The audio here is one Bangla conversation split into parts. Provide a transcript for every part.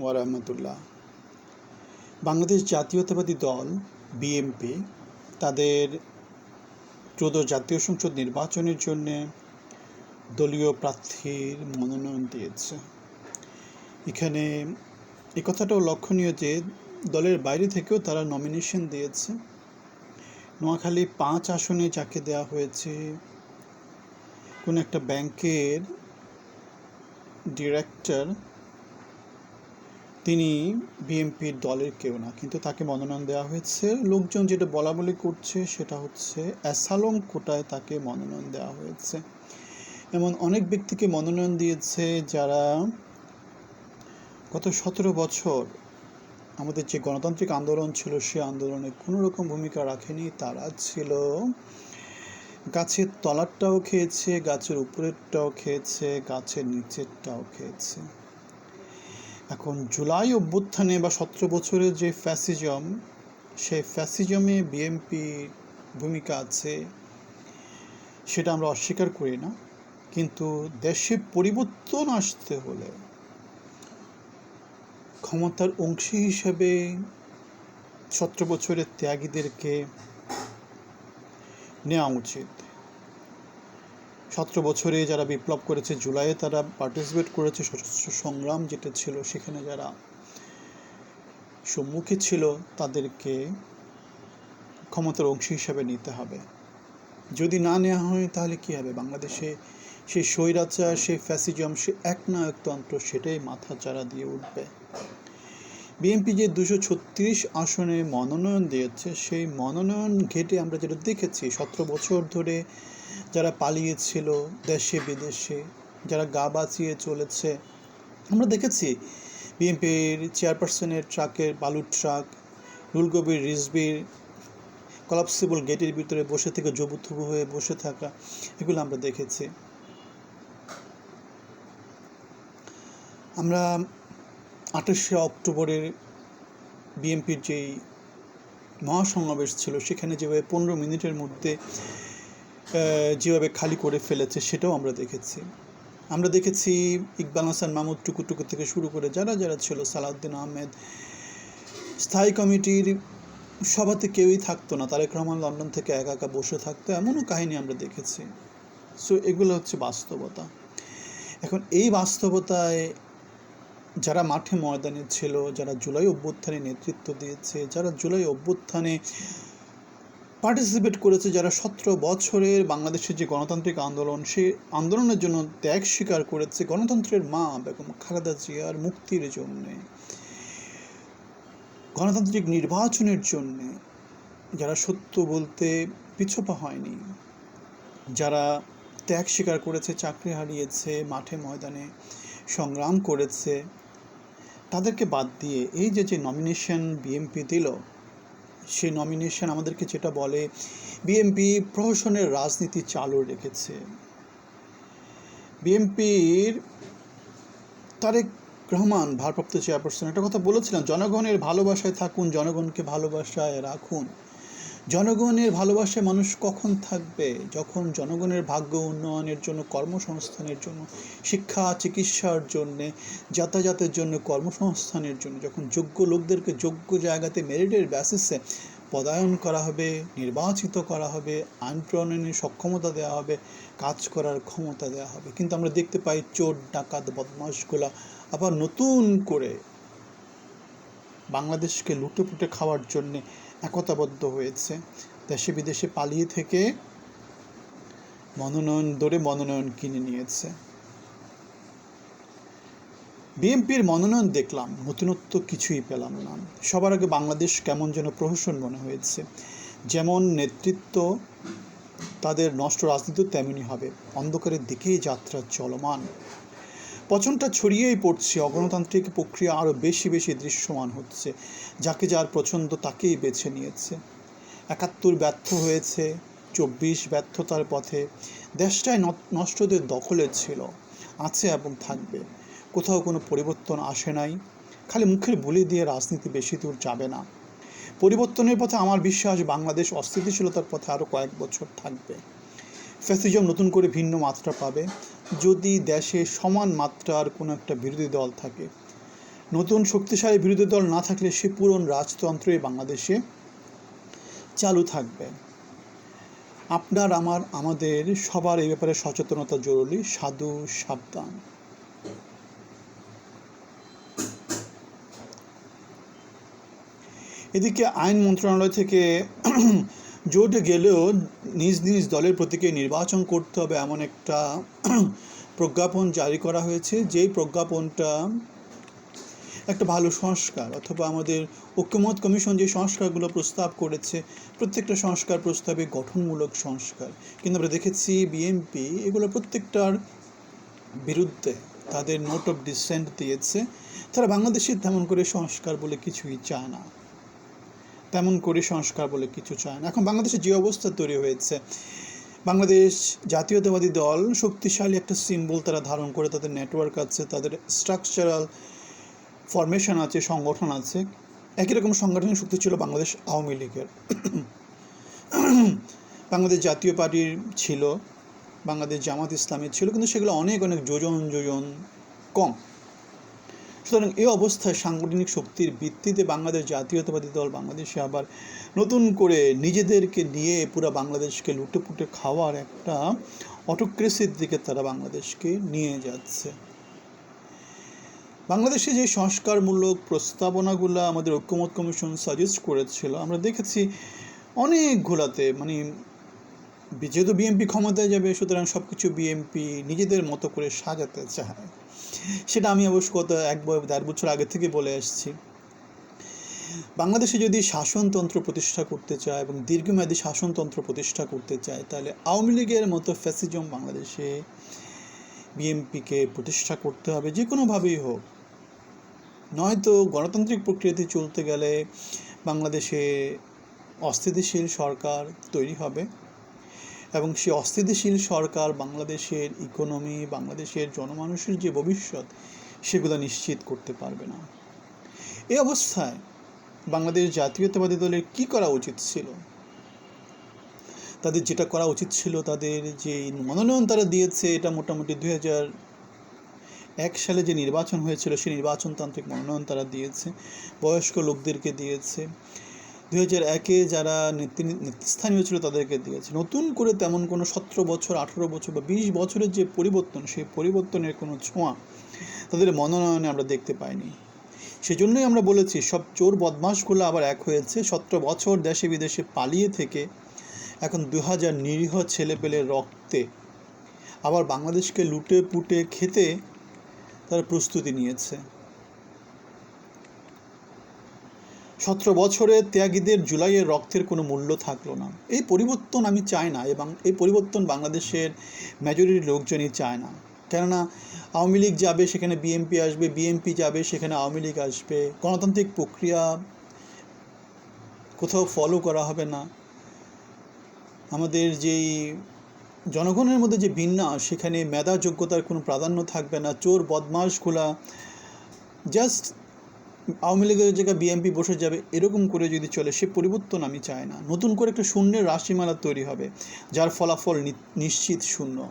ওয়ারাহমতুল্লাহ। বাংলাদেশ জাতীয়তাবাদী দল বিএমপি তাদের ত্রয়োদশ জাতীয় সংসদ নির্বাচনের জন্য দলীয় প্রার্থীর মনোনয়ন দিয়েছে। এখানে এ কথাটাও লক্ষণীয় যে, দলের বাইরে থেকেও তারা নমিনেশন দিয়েছে। নোয়াখালী পাঁচ আসনে যাকে দেওয়া হয়েছে, কোন একটা ব্যাংকের ডিরেক্টর তিনি বিএনপির দলের কেউ না, কিন্তু তাকে মনোনয়ন দেওয়া হয়েছে। লোকজন যেটা বলা বলি করছে সেটা হচ্ছে অ্যাসালম কোটায় তাকে মনোনয়ন দেওয়া হয়েছে। এমন অনেক ব্যক্তিকে মনোনয়ন দিয়েছে যারা গত সতেরো বছর আমাদের যে গণতান্ত্রিক আন্দোলন ছিল, সে আন্দোলনে কোনো রকম ভূমিকা রাখেনি, তারা ছিল গাছের তলারটাও খেয়েছে, গাছের উপরেরটাও খেয়েছে, গাছের নিচেরটাও খেয়েছে। এখন জুলাই অভ্যুত্থানে বা সতেরো বছরের যে ফ্যাসিজম, সেই ফ্যাসিজমে বিএমপি ভূমিকা আছে সেটা আমরা অস্বীকার করি না। কিন্তু দেশে পরিবর্তন আসতে হলে ক্ষমতার অংশী হিসেবে সতেরো বছরের ত্যাগীদেরকে নেওয়া উচিত। সতেরো বছরে যারা বিপ্লব করেছে জুলাইয়ে তারা পার্টিসিপেট করেছে সশস্ত্র সংগ্রাম যেটা ছিল সেখানে যারা সম্মুখে ছিল তাদেরকে ক্ষমতার অংশ হিসাবে নিতে হবে। যদি না নেওয়া হয় তাহলে কি হবে? বাংলাদেশে সেই স্বৈরাচার সেই ফ্যাসিজম, সে এক না একতন্ত্র সেটাই মাথা চারা দিয়ে উঠবে। বিএনপি যে দুশো ছত্রিশ আসনে মনোনয়ন দিয়েছে, সেই মনোনয়ন ঘেটে আমরা যেটা দেখেছি, সতেরো বছর ধরে যারা পালিয়েছিল দেশে, বিদেশে, যারা গা বাঁচিয়ে চলেছে। আমরা দেখেছি বিএনপির চেয়ারপারসনের ট্রাকের বালুর ট্রাক রুলগবির রিজবির কলাপসিবল গেটের ভিতরে বসে থেকে জবুথুবু হয়ে বসে থাকা, এগুলো আমরা দেখেছি। আমরা আঠাশে অক্টোবরের বিএনপির যেই মহাসমাবেশ ছিল, সেখানে যেভাবে পনেরো মিনিটের মধ্যে যেভাবে খালি করে ফেলেছে সেটাও আমরা দেখেছি। আমরা দেখেছি ইকবাল হাসান মাহমুদ টুকু থেকে শুরু করে যারা যারা ছিল, সালাউদ্দিন আহমেদ, স্থায়ী কমিটির সভাতে কেউই থাকতো না। তারেক রহমান লন্ডন থেকে একা একা বসে থাকতো, এমনও কাহিনী আমরা দেখেছি। সো এগুলো হচ্ছে বাস্তবতা। এখন এই বাস্তবতায় যারা মাঠে ময়দানে ছিল, যারা জুলাই অভ্যুত্থানে নেতৃত্ব দিয়েছে, যারা জুলাই অভ্যুত্থানে পার্টিসিপেট করেছে যারা সতেরো বছরের বাংলাদেশের যে গণতান্ত্রিক আন্দোলন, সে আন্দোলনের জন্য ত্যাগ স্বীকার করেছে গণতন্ত্রের মা বেগম খালেদা জিয়ার মুক্তির জন্যে। গণতান্ত্রিক নির্বাচনের জন্যে যারা সত্য বলতে পিছপা হয়নি, যারা ত্যাগ স্বীকার করেছে, চাকরি হারিয়েছে, মাঠে ময়দানে সংগ্রাম করেছে, তাদেরকে বাদ দিয়ে এই যে যে নমিনেশন বিএমপি দিল সেই নমিনেশন আমাদেরকে যেটা বলে বিএমপি প্রহসনের রাজনীতি চালু রেখেছে। বিএমপির তারেক রহমান, ভারপ্রাপ্ত চেয়ারপারসন একটা কথা বলেছিলাম, জনগণের ভালোবাসায় থাকুন, জনগণকে ভালোবাসায় রাখুন। জনগণের ভালোবাসায় মানুষ কখন থাকবে? যখন জনগণের ভাগ্য উন্নয়নের জন্য, কর্মসংস্থানের জন্য, শিক্ষা, চিকিৎসার জন্যে, যাতায়াতের জন্য, কর্মসংস্থানের জন্য, যখন যোগ্য লোকদেরকে যোগ্য জায়গাতে মেরিটের বেসিসে পদায়ন করা হবে, নির্বাচিত করা হবে আইন প্রণয়নের সক্ষমতা দেওয়া হবে, কাজ করার ক্ষমতা দেওয়া হবে। কিন্তু আমরা দেখতে পাই চোর, ডাকাত, বদমাশগুলা আবার নতুন করে বাংলাদেশকে লুটে পুটে খাওয়ার জন্যে একতাবদ্ধ হয়েছে। দেশে বিদেশে পালিয়ে থেকে মনোনয়ন দরে মনোনয়ন কিনে নিয়েছে। বিএনপির মনোনয়ন দেখলাম, নতুনত্ব কিছুই পেলাম না। সবার আগে বাংলাদেশ কেমন যেন প্রহসন মনে হয়েছে। যেমন নেতৃত্ব তাদের নষ্ট রাজনীতি তেমনই হবে। অন্ধকারের দিকেই যাত্রা চলমান। পচনটা ছড়িয়েই পড়ছে। অগণতান্ত্রিক প্রক্রিয়া আরও বেশি বেশি দৃশ্যমান হচ্ছে। যাকে যার পছন্দ তাকেই বেছে নিয়েছে। একাত্তর ব্যর্থ হয়েছে, চব্বিশ ব্যর্থতার পথে দেশটাই নষ্টদের দখলে ছিল, আছে এবং থাকবে। কোথাও কোনো পরিবর্তন আসে নাই। খালি মুখের বুলি দিয়ে রাজনীতি বেশি দূর যাবে না। পরিবর্তনের পথে আমার বিশ্বাস বাংলাদেশ অস্থিতিশীলতার পথে আরও কয়েক বছর থাকবে। ফ্যাসিজম নতুন করে ভিন্ন মাত্রা পাবে। যদি দেশে সমান মাত্রার কোনো একটা বিরোধী দল থাকে, নতুন শক্তিশালী বিরোধী দল না থাকলে সে পুরন রাজতন্ত্রই বাংলাদেশে চালু থাকবে। আপনার, আমার, আমাদের সবার এই ব্যাপারে সচেতনতা জরুরি। সাধু, সাবধান। এদিকে আইন মন্ত্রণালয় থেকে জোটে গেলেও নিজ নিজ দলের প্রতীকে নির্বাচন করতে হবে এমন একটা প্রজ্ঞাপন জারি করা হয়েছে। যেই প্রজ্ঞাপনটা একটা ভালো সংস্কার অথবা আমাদের ঐক্যমত কমিশন যে সংস্কারগুলো প্রস্তাব করেছে, প্রত্যেকটা সংস্কার প্রস্তাবে গঠনমূলক সংস্কার। কিন্তু আমরা দেখেছি বিএনপি এগুলো প্রত্যেকটার বিরুদ্ধে তাদের নোট অফ ডিসেন্ট দিয়েছে। তারা বাংলাদেশের তেমন করে সংস্কার বলে কিছুই চায় না। তেমন করে সংস্কার বলে কিছু চায় না। এখন বাংলাদেশে যে অবস্থা তৈরি হয়েছে, বাংলাদেশ জাতীয়তাবাদী দল শক্তিশালী একটা সিম্বল তারা ধারণ করে, তাদের নেটওয়ার্ক আছে, তাদের স্ট্রাকচারাল ফরমেশন আছে, সংগঠন আছে। একই রকম সংগঠনের শক্তি ছিল বাংলাদেশ আওয়ামী লীগের। বাংলাদেশ জাতীয় পার্টির ছিল, বাংলাদেশ জামাত ইসলামের ছিল, কিন্তু সেগুলো অনেক অনেক যোজন যোজন কম। সুতরাং এই অবস্থায় সাংগঠনিক শক্তির ভিত্তিতে বাংলাদেশ জাতীয়তাবাদী দল বাংলাদেশে আবার নতুন করে নিজেদেরকে নিয়ে পুরো বাংলাদেশকে লুটে পুটে খাওয়ার একটা অটোক্রেসির দিকে তারা বাংলাদেশকে নিয়ে যাচ্ছে। বাংলাদেশে যে সংস্কারমূলক প্রস্তাবনাগুলো আমাদের ঐক্যমত কমিশন সাজেস্ট করেছিল, আমরা দেখেছি অনেকগুলাতে মানে যেহেতু বিএনপি ক্ষমতায় যাবে, সুতরাং সব কিছু বিএনপি নিজেদের মতো করে সাজাতে চায়। সেটা আমি অবশ্য গত এক দেড় বছর আগে থেকে বলে আসছি। বাংলাদেশে যদি শাসনতন্ত্র প্রতিষ্ঠা করতে চায় এবং দীর্ঘমেয়াদী শাসনতন্ত্র প্রতিষ্ঠা করতে চায়, তাহলে আওয়ামী লীগের মতো ফ্যাসিজম বাংলাদেশে বিএনপিকে প্রতিষ্ঠা করতে হবে, যে কোনোভাবেই হোক। নয়তো গণতান্ত্রিক প্রক্রিয়াতে চলতে গেলে বাংলাদেশে অস্থিতিশীল সরকার তৈরি হবে। এবং সেই অস্থিতিশীল সরকার, বাংলাদেশের ইকোনমি বাংলাদেশের জনমানুষের যে ভবিষ্যৎ, সেগুলো নিশ্চিত করতে পারবে না। এই অবস্থায় বাংলাদেশ জাতীয়তাবাদী দলের কি করা উচিত ছিল? তাদের যেটা করা উচিত ছিল, তাদের যে মনোনয়ন তারা দিয়েছে, এটা মোটামুটি দুই হাজার এক সালে যে নির্বাচন হয়েছিল সেই নির্বাচনতান্ত্রিক মনোনয়ন তারা দিয়েছে। বয়স্ক লোকদেরকে দিয়েছে। দুই হাজার একে যারা নেতৃস্থানীয় ছিল তাদেরকে দিয়েছে। নতুন করে তেমন কোনো সতেরো বছর, আঠেরো বছর বা বিশ বছরের যে পরিবর্তন, সেই পরিবর্তনের কোনো ছোঁয়া তাদের মনোনয়নে আমরা দেখতে পাইনি। সেজন্যই আমরা বলেছি, সব চোর বদমাশগুলো আবার এক হয়েছে। সতেরো বছর দেশে বিদেশে পালিয়ে থেকে এখন দু হাজার নিরীহ ছেলেপেলের রক্তে আবার বাংলাদেশকে লুটে পুটে খেতে তারা প্রস্তুতি নিয়েছে। সতেরো বছরে ত্যাগীদের জুলাইয়ের রক্তের কোনো মূল্য থাকল না। এই পরিবর্তন আমি চাই না এবং এই পরিবর্তন বাংলাদেশের মেজরিটি লোকজনই চায় না। কেননা, আওয়ামী লীগ যাবে, সেখানে বিএনপি আসবে বিএনপি যাবে, সেখানে আওয়ামী লীগ আসবে। গণতান্ত্রিক প্রক্রিয়া কোথাও ফলো করা হবে না। আমাদের যেই জনগণের মধ্যে যে বিন্যাস সেখানে মেধা যোগ্যতার কোনো প্রাধান্য থাকবে না। চোর বদমাশগুলা জাস্ট আওয়ামী লীগের জায়গায় বিএনপি বসে যাবে, এরকম করে যদি চলে, সে পরিবর্তন আমি চাই না। নতুন করে একটা শূন্যের রাশিমালা তৈরি হবে, যার ফলাফল নিশ্চিত শূন্য।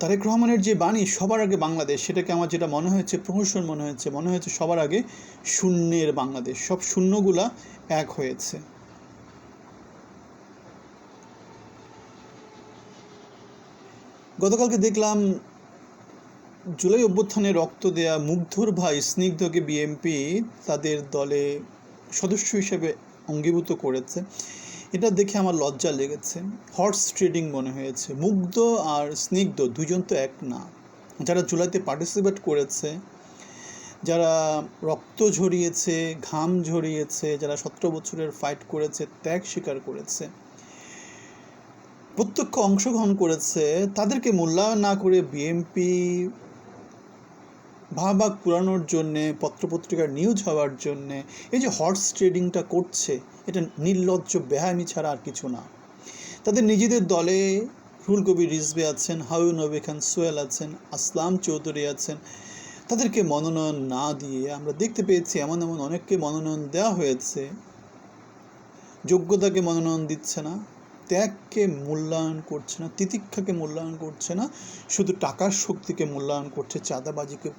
তারেক রহমানের যে বাণী, সবার আগে বাংলাদেশ, সেটাকে আমার যেটা মনে হয়েছে, প্রহসন মনে হয়েছে মনে হয়েছে সবার আগে শূন্যের বাংলাদেশ। সব শূন্যগুলা এক হয়েছে। গতকালকে দেখলাম জুলাই অভ্যুত্থানে রক্ত দেয়া মুগ্ধর ভাই স্নিগ্ধকে বিএমপি তাদের দলে সদস্য হিসেবে অঙ্গীভূত করেছে। এটা দেখে আমার লজ্জা লেগেছে। হর্স ট্রেডিং মনে হয়েছে। মুগ্ধ আর স্নিগ্ধ দুজন তো এক না। যারা জুলাইতে পার্টিসিপেট করেছে, যারা রক্ত ঝরিয়েছে, ঘাম ঝরিয়েছে, যারা সতেরো বছরের ফাইট করেছে, ত্যাগ স্বীকার করেছে, প্রত্যক্ষ অংশগ্রহণ করেছে, তাদেরকে মূল্যায়ন না করে বিএমপি ভাবাক পুরানোর জন্যে, পত্রপত্রিকার নিউজ হওয়ার জন্যে, এই যে হর্স ট্রেডিংটা করছে, এটা নির্লজ্জ বেহামি ছাড়া আর কিছু না। তাদের নিজেদের দলে রুল কবির রিজবে আছেন হাউন নবী খান সোয়েল আছেন, আসলাম চৌধুরী আছেন। তাদেরকে মনোনয়ন না দিয়ে আমরা দেখতে পেয়েছি, এমন এমন অনেককে মনোনয়ন দেওয়া হয়েছে। যোগ্যতাকে মনোনয়ন দিচ্ছে না, ত্যাগকে মূল্যায়ন করছে না, তিতিক্ষাকে মূল্যায়ন করছে না, শুধু টাকার শক্তিকে মূল্যায়ন করছে, চাঁদাবাজিকে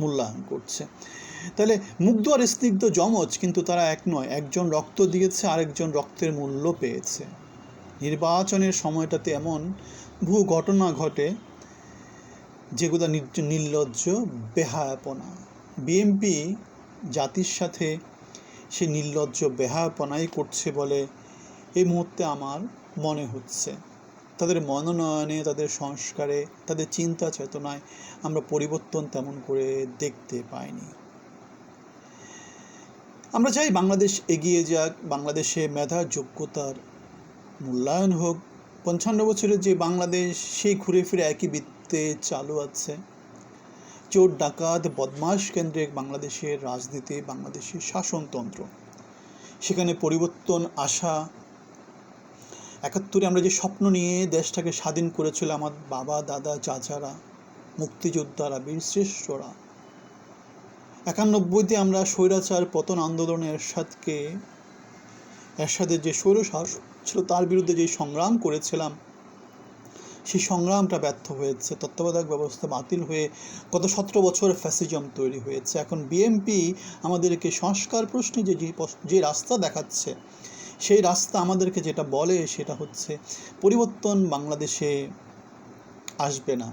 মূল্যায়ন করছে। তাহলে মুগ্ধ আর স্নিগ্ধ যমজ কিন্তু তারা এক নয়, একজন রক্ত দিয়েছে, আরেকজন রক্তের মূল্য পেয়েছে। নির্বাচনের সময়টাতে এমন ভূ ঘটনা ঘটে যেগুলো নির- নির্লজ্জ বেহায়াপনা। বিএমপি জাতির সাথে সে নির্লজ্জ বেহায়াপনাই করছে বলে এই মুহূর্তে আমার মনে হচ্ছে। তাদের মনোনয়নে, তাদের সংস্কারে, তাদের চিন্তা চেতনায় আমরা পরিবর্তন তেমন করে দেখতে পাইনি। আমরা চাই বাংলাদেশ এগিয়ে যাক, বাংলাদেশে মেধা, যোগ্যতার মূল্যায়ন হোক। পঞ্চান্ন বছরের যে বাংলাদেশ, সেই ঘুরে ফিরে একই বৃত্তে চালু আছে। চোর, ডাকাত, বদমাশ কেন্দ্রিক বাংলাদেশের রাজনীতি, বাংলাদেশের শাসনতন্ত্র। সেখানে পরিবর্তন আসা একাত্তরে আমরা যে স্বপ্ন নিয়ে দেশটাকে স্বাধীন করেছিল আমার বাবা, দাদা, চাচারা, মুক্তিযোদ্ধারা বীরশ্রেষ্ঠরা একানব্বইতে আমরা স্বৈরাচার পতন আন্দোলনের এরশাদকে এরশাদের যে স্বৈরশাস ছিল তার বিরুদ্ধে যে সংগ্রাম করেছিলাম, সেই সংগ্রামটা ব্যর্থ হয়েছে। তত্ত্বাবধায়ক ব্যবস্থা বাতিল হয়ে গত সতেরো বছর ফ্যাসিজম তৈরি হয়েছে। এখন বিএমপি আমাদেরকে সংস্কার প্রশ্নে যে যে রাস্তা দেখাচ্ছে সেই রাস্তা আমাদেরকে যেটা বলে সেটা হচ্ছে, পরিবর্তন বাংলাদেশে আসবে না।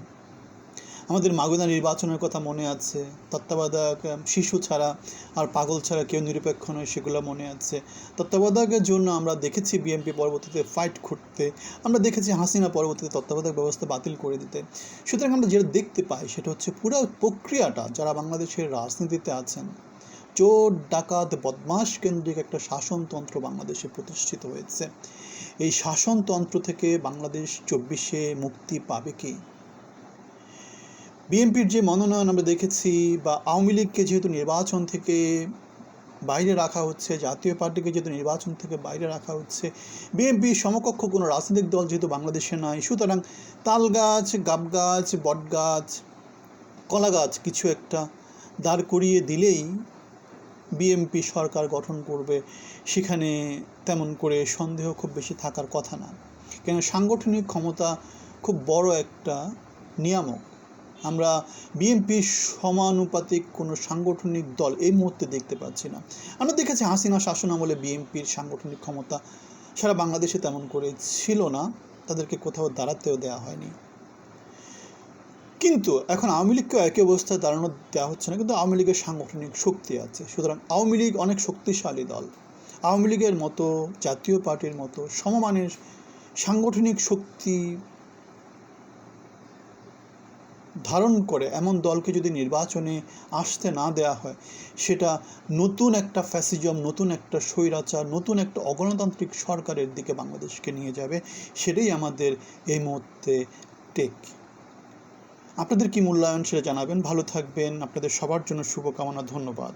আমাদের মাগুদা নির্বাচনের কথা মনে আছে, তত্ত্বাবধায়ক শিশু ছাড়া আর পাগল ছাড়া কেউ নিরপেক্ষ নয় সেগুলো মনে আছে। তত্ত্বাবধায়কের জন্য আমরা দেখেছি বিএনপি পরবর্তীতে ফাইট করতে, আমরা দেখেছি হাসিনা পরবর্তীতে তত্ত্বাবধায়ক ব্যবস্থা বাতিল করে দিতে। সুতরাং আমরা যেটা দেখতে পাই সেটা হচ্ছে পুরো প্রক্রিয়াটা যারা বাংলাদেশের রাজনীতিতে আছেন চোর, ডাকাত, বদমাশ কেন্দ্রিক একটা শাসনতন্ত্র বাংলাদেশে প্রতিষ্ঠিত হয়েছে। এই শাসনতন্ত্র থেকে বাংলাদেশ চব্বিশে মুক্তি পাবে কি? বিএনপির যে মনোনয়ন আমরা দেখেছি বা আওয়ামী লীগকে যেহেতু নির্বাচন থেকে বাইরে রাখা হচ্ছে, জাতীয় পার্টিকে যেহেতু নির্বাচন থেকে বাইরে রাখা হচ্ছে, বিএনপি সমকক্ষ কোনো রাজনৈতিক দল যেহেতু বাংলাদেশে নাই, সুতরাং তাল গাছ গাব গাছ বট গাছ কলা গাছ কিছু একটা দাঁড় করিয়ে দিলেই বিএমপি সরকার গঠন করবে, সেখানে তেমন করে সন্দেহ খুব বেশি থাকার কথা না। কেন সাংগঠনিক ক্ষমতা খুব বড় একটা নিয়ামক। আমরা বিএনপির সমানুপাতিক কোনো সাংগঠনিক দল এই মুহূর্তে দেখতে পাচ্ছি না। আমরা দেখেছি হাসিনা শাসন আমলে বিএনপির সাংগঠনিক ক্ষমতা সারা বাংলাদেশে তেমন করে ছিল না। তাদেরকে কোথাও দাঁড়াতেও দেওয়া হয়নি। কিন্তু এখন আওয়ামী লীগকে একই অবস্থায় দাঁড়ানো দেওয়া হচ্ছে না, কিন্তু আওয়ামী লীগের সাংগঠনিক শক্তি আছে। সুতরাং আওয়ামী লীগ অনেক শক্তিশালী দল। আওয়ামী লীগের মতো, জাতীয় পার্টির মতো, সমমানের সাংগঠনিক শক্তি ধারণ করে এমন দলকে যদি নির্বাচনে আসতে না দেওয়া হয়, সেটা নতুন একটা ফ্যাসিজম, নতুন একটা স্বৈরাচার, নতুন একটা অগণতান্ত্রিক সরকারের দিকে বাংলাদেশকে নিয়ে যাবে, সেটাই আমাদের এই মুহূর্তে টেক। আপনাদের কি মূল্যায়ন সেটা জানাবেন? ভালো থাকবেন। আপনাদের সবার জন্য শুভকামনা ধন্যবাদ।